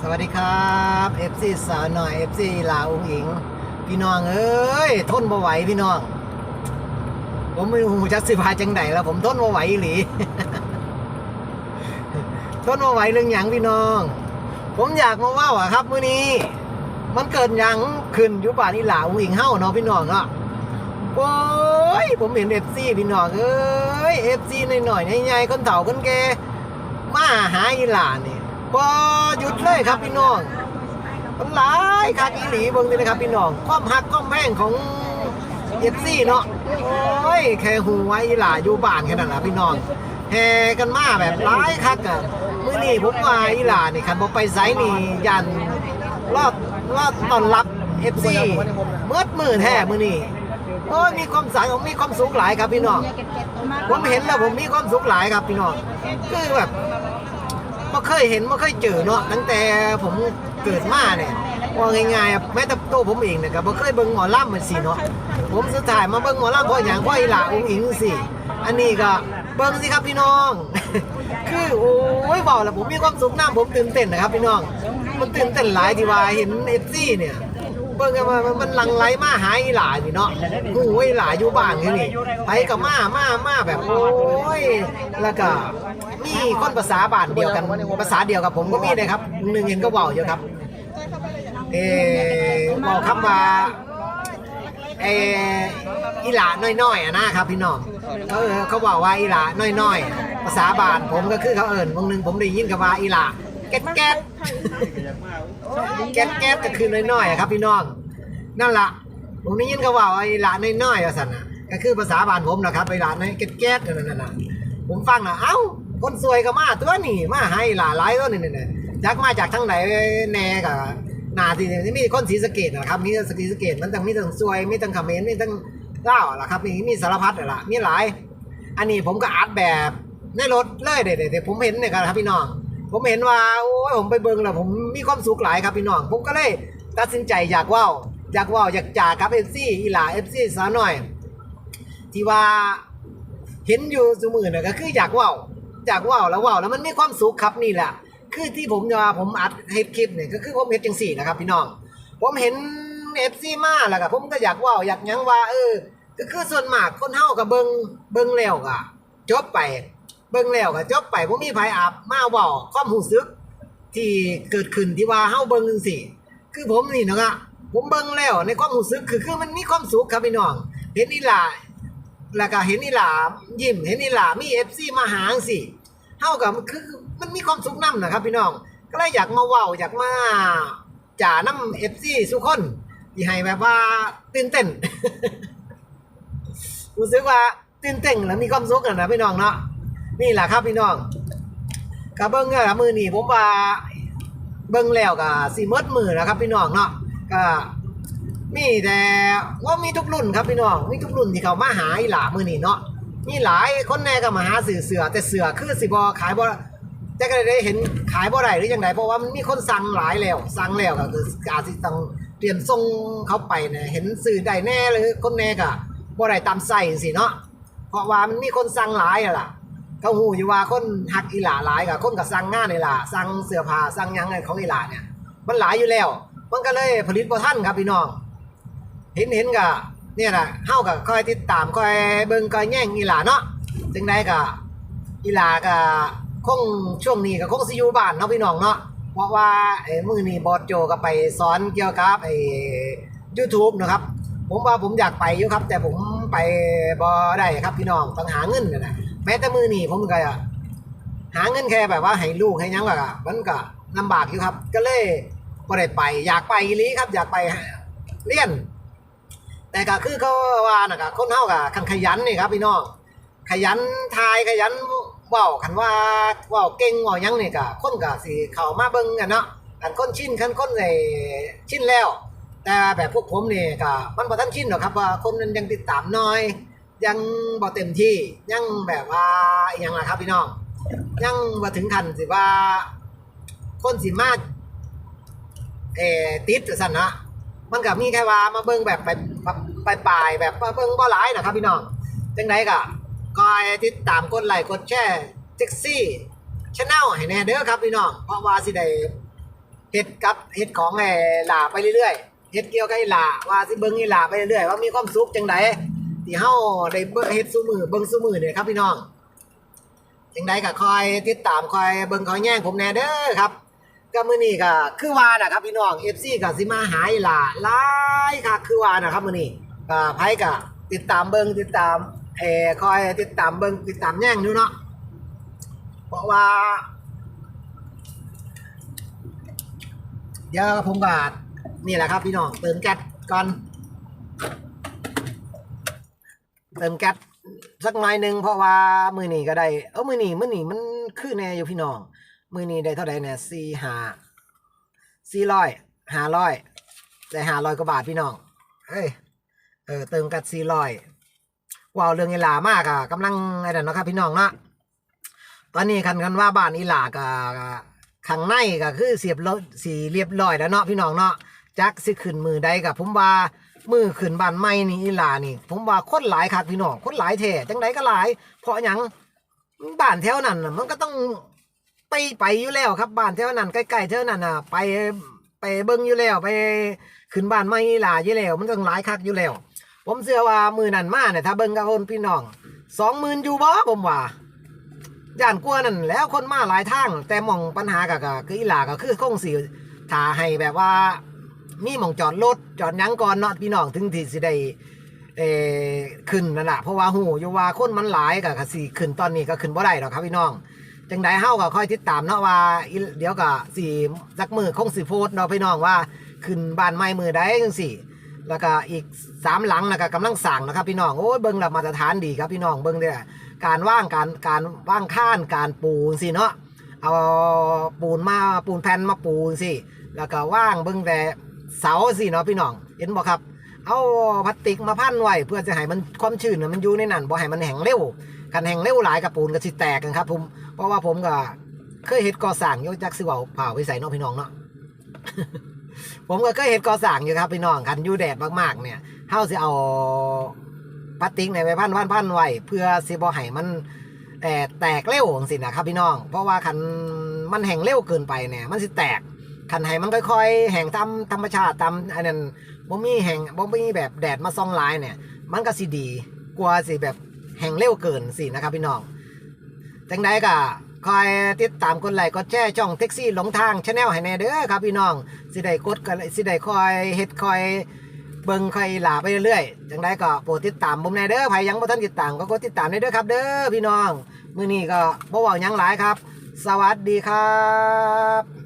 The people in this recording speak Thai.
สวัสดีครับ FC สาวหน่อย FC ลาอุงอิง พี่น้องเอ้ยทนบ่ไหวพี่น้อง ผมไม่รู้จักสิพาจังไดแล้ว ผมทนบ่ไหวอีหลีทนบ่ไหวเรื่องหยังพี่น้อง ผมอยากมาว่าอะครับมื้อนี้ มันเกิดหยังขึ้นอยู่ป่านอีหลาอุงอิงเฮ้าเนาะพี่น้องเนาะโอ้ยผมเห็น FC พี่น้องเอ้ย FC หน่อยๆใหญ่ๆคนเฒ่าคนแก่มาหาอีหลานี่บ่หยุด เลยครับพี่น้องมันหลายคักอีหลีเบิ่งนี่นะครับพี่น้องความหักความแพงของเอฟซี่เนาะโอ้ยแค่หูไว้หล่าอยู่บ้านแค่นั้นล่ะพี่น้องแห่กันมาแบบหลายคักอะมื้อนี้ผมว่าอีหล่านี่คันบ่ไปไสนี่ยันรอดรอดตอนรับ FC เมื่อมื้อแท้มื้อนี้โอ้ยมีความสังมีความสุขหลายครับพี่น้องผมเห็นแล้วผมมีความสุขหลายครับพี่น้องคือแบบ ไม่เคยเห็นไม่เคยเจอเนาะตั้งแต่ผมเกิดมาเนี่ยว่าง่ายๆอะแม้แต่ตัวผมเองเนี่ยก็บ่เคยเบิ่งหมอลำเหมือนสิเนาะผมสุดท้ายมาเบิ่งหมอลำเพราะอย่างเพราะอีหล่าองค์อิงสิอันนี้ก็เบิ่งสิครับพี่น้อง คือโอ้ยบอกแล้วผมมีความสุขน้ำผมตื่นเต้นนะครับพี่น้อง มันตื่นเต้นหลายที่ว่าเห็นเอฟซีเนี่ย เบิ่งกันมามันลังไหลมาหาอีหลานี่เนาะหูอีหลาอยู่บ้านแค่นี้ไปกับมามามาแบบโอ้ยแล้วก็มีคนภาษาบ้านเดียวกันภาษาเดียวกับผมก็มีเลยครับหนึ่งเห็นก็เว้าอยู่ครับเออเว้าคำว่าเอออีหลาน้อยๆอะนะครับพี่น้องเออเขาบอกว่าอีหลาน้อยๆภาษาบ้านผมก็คือเขาเอิญวงหนึ่งผมได้ยินกับว่าอีหลา แก๊ดแก๊ดแก๊สแก๊สก็คือน้อยๆอะครับพี่น้อง นั่นละผมได้ยินเขาว่าไอ้หลานน้อยๆว่าสันนะก็คือภาษาบ้านผมนะครับไอ้หลานน้อยแก๊สแก๊สนั่นน่ะผมฟังนะเอ้าคนสวยก็มาตัวนี่มาให้หลานหลายตัวนี่นี่จักมาจากทั้งไหนแน่กับนาที่นี่มีคนศรีสะเกดนะครับมีศรีสะเกดมันต้องมีทั้งสวยมีทั้งเขมรมีทั้งเล่าวล่ะครับมีมีสารพัดอะล่ะมีหลาย อันนี้ผมก็อัดแบบในรถเลยเด็ดๆผมเห็นเนี่ยครับพี่น้อง ผมเห็นว่าโอ้ยผมไปเบิ่งแล้วผมมีความสุขหลายครับพี่น้องผมก็เลยตัดสินใจอยากว่าอยากว่าอยากจ่ากับเอฟซีอีหลาเอฟซีสาวหน่อย ที่ว่าเห็นอยู่สมือน่ะก็คืออยากว่าอยากว่าแล้วว่าแล้วมันมีความสุขครับนี่แหละ คือที่ผมว่าผมอัดเฮ็ดคลิปเนี่ยก็คือผมเฮ็ดจังสี่นะครับ พี่น้อง ผมเห็นเอฟซีมาแล้วก็ผมก็อยากว่าอยากยังว่าเออก็คือส่วนมากคนเฮากับเบิงเบิงแล้วก็จบไป บิ่งแล้วก็จบไปผมมีไผอาบมาเว้าความรู้สึก ที่เกิดขึ้นที่ว่าเฮาเบิ่งจังซี่คือผมนี่เนาะผมเบิ่งแล้วในความรู้สึกคือคือมันมีความสุขครับพี่น้อง เห็นอีหลาแล้วก็เห็นอีหลายิ้มเห็นอีหลามี FC มาหาจังซี่เฮาก็คือมันมีความสุขนํนะครับ พี่น้อง ก็เลยอยากมาเว้าอยากมาจ่านำ FC ทุกคนที่ให้แบบว่าตื่นเต้นรู้สึกว่าตื่นเต้นและมีความสุขอะนะพี่น้องเนาะ นี่แหละครับพี่น้องกับเบิ้งอะมือนี่ผมว่าเบิ้งแล้วก็สีมดมือแล้วครับ พี่น้องเนาะก็มีแต่ว่ามีทุกรุ่นครับพี่น้องมีทุกรุ่นที่เขามาหาอีหลามือนี่เนาะมีหลายคนแน่ก็มาหาสื่อเสือแต่เสือคือสิบอขายบ่จะก็ได้เห็นขายบ่ได้หรือยังไงเพราะว่ามันมีคนสั่งหลายแล้วสั่งแล้วก็คืออาจสิต้องเตรียมส่งเขาไปเนี่ยเห็นสื่อได้แน่หรือคนแน่ก็บ่ได้ตามใส่สิเนาะเพราะว่ามันมีคนสั่งหลายอะล่ะ เขาหูอยู่ว่าคนหักอีหลาหลายกับคนกับสั่งงานนี่ล่ะสั่งเสื้อผ้าสั่งยังไงของอีหลาเนี่ย มันหลายอยู่แล้ว มันก็เลยผลิตบ่ทันครับพี่น้อง เห็นเห็นก็เนี่ยแหละเฮาก็คอยติดตามคอยเบิ่งคอยแย่งอีหลาเนาะจังได้ก็อีหลาก็คงช่วงนี้ก็คงสิอยู่บ้านเนาะพี่น้องเนาะเพราะว่าไอ้มือนี้บอสโจก็ไปสอนเกี่ยวกับไอ้ YouTube นะครับ ผมว่าผมอยากไปอยู่ครับ แต่ผมไปบ่ได้ครับพี่น้องต้องหาเงินนั่นนะ แม้แต่มือนี่ผมก็หาเงินแค่แบบว่าให้ลูกให้ยังแบบมันก็ลำบากอยู่ครับ ก็เลยบ่ได้ไป อยากไปอีหลีครับ อยากไปเรียนแต่ก็คือเขาว่านะก็คนเฮาก็คันขยันนี่ครับพี่น้องขยันทายขยันเว้าคันว่าเว้าเก่งเว้ายังนี่ก็คนก็สิเข้ามาเบิ่งกันเนาะคันคนชินคันคนไอ้ชินแล้ว แต่แบบพวกผมนี่ก็มันบ่ทันชินหรอกครับว่าคนมันยังติดตามน้อย ยังบ่เต็มที่ยังแบบว่าอหยังล่ะครับพี่น้องยังบ่ถึงขั้นสิว่า คนสิมาเอ่อติดสั่นนะมันก็มีแค่ว่ามาเบิ่งแบบไปไปปลายแบบมาเบิ่งบ่หลายนะครับ พี่น้องจังไดก็คอยติดตามกดไลค์กดแชร์เซ็กซี่ชแนลให้แน่เด้อครับพี่น้องเพราะว่าสิได้เฮ็ดกับเฮ็ดของไอ้หลาไปเรื่อยๆเฮ็ดเกี่ยวกับไอ้หลาว่าสิเบิ่งไอ้หลาไปเรื่อยๆว่ามีความสุขจังได ที่เฮาได้เบิ่งเฮ็ดซุมือเบิ่งซุมือเนี่ยครับพี่น้องจังไดก็คอยติดตามคอยเบิ่งคอยแย่งผมแน่เด้อครับ ก็มื้อนี้ก็คือว่านะครับพี่น้อง FC ก็สิมาหาไอ้หลาหลายคักคือว่านะครับมื้อนี้ก็ไผก็ติดตามเบิ่งติดตามเอ่อคอยติดตามเบิ่งติดตามแย่งอยู่เนาะเพราะว่า เดี๋ยวผมก็นี่แหละครับพี่น้องเติมแก๊สก่อน เติมแก๊สสักหน่อยหนึ่งเพราะว่ามือนี้ก็ได้เออมือนี้มือนี้มันคือแน่อยู่พี่น้อง มือนี้ได้เท่าไหร่เนี่ยสี่ห้าสี่ร้อยห้าร้อยได้ห้าร้อยกว่าบาทพี่น้อง เอ้ยเออเติมแก๊สสี่ร้อยว้าวเรื่องอีหลามากอะกำลังอะไรเนาะครับพี่น้องเนาะตอนนี้คันกันว่าบ้านอีหลากับข้างในก็คือเสียบรถสีเรียบร้อยแล้วเนาะพี่น้องเนาะจักสิขึ้นมือใดกับผมว่า มือขึ้นบ้านใหม่นี่อีหลานี่ ผมว่าคนหลายคักพี่น้องคนหลายแท้จังไดก็หลาย เพราะหยังบ้านแถวนั้นน่ะมันก็ต้องไปไปอยู่แล้วครับบ้านแถวนั้นใกล้ๆแถวนั้นน่ะ ไปไปเบิ่งอยู่แล้วไปขึ้นบ้านใหม่อีหลาอยู่แล้ว มันต้องหลายคักอยู่แล้ว ผมเชื่อว่ามือนั้นมาเนี่ยถ้าเบิ่งกับคนพี่น้องสองหมื่นอยู่บ่ผมว่าย่านกลัวนั่นแล้วคนมาหลายทาง แต่มองปัญหาก็ก็คืออีหลาก็คือคงสิถ้าให้แบบว่า มีหมองจอดรถจอดหยังก่อนเนาะพี่น้องถึงที่สิได้เออขึ้นนั่นแหละเพราะว่าหูอยู่ว่าคนมันหลายก็ก็สิขึ้นตอนนี้ก็ขึ้นบ่ได้หรอกครับพี่น้องจังใดเฮาก็ค่อยติดตามเนาะว่าอีเดี๋ยวก็สิสักมือคงสิโพสต์เนาะพี่น้องว่าขึ้นบ้านใหม่มือใดจังซี่ แล้วก็อีกสามหลังนะก็กำลังสั่งนะครับพี่น้องโอ้ยเบิ้งระมาตรฐานดีครับพี่น้องเบิ้งเนี่ยการว่างการการว่างข้านการปูนสิเนาะเอาปูนมาปูนแผ่นมาปูนสิแล้วก็ว่างเบิ้งแต่ เสาสิเนาะพี่น้อง เห็นบ่ครับ เอาพลาสติกมาพันไว้เพื่อจะให้มันความชื้นน่ะมันอยู่ในนั้นบ่ให้มันแห้งเร็วกันแห้งเร็วหลายกับปูนก็สิแตกกันครับผมเพราะว่าผมก็เคยเฮ็ดก่อสร้างอยู่จักสิว้าเผาไปใส่เนาะพี่น้องเนาะผมก็เคยเห็นก่อสร้างอยู่ครับพี่น้องคันอยู่แดดมากๆเนี่ยเฮาสิเอาพลาสติกในไว้พันพันพันไว้เพื่อสิบ่ให้มันเอ่แตกเร็วจังซี่นะครับพี่น้อง เพราะว่าคันมันแห้งเร็วเกินไปเนี่ยมันสิแตก คันให้มันค่อยๆ แห้งตามธรรมชาติตามอันนั้นบ่มีแห้งบ่มีแบบแดดมาส่องลายเนี่ย มันก็สิดีกว่าสิแบบแห้งเร็วเกินสินะครับพี่น้องจังใดก็คอยติดตามกดไลค์กดแชร์ช่องแท็กซี่หลงทางชาแนลให้แน่เด้อครับพี่น้องสิได้กดกันสิได้คอยเฮ็ดคอยเบิ่งคอยหลาไปเรื่อยๆจังใดก็โปรดติดตามผมแน่เด้อใครยังบ่ทันติดตามก็กดติดตามได้เด้อครับ เด้อพี่น้องมื้อนี้ก็บ่เว้าหยังหลายครับ สวัสดีครับ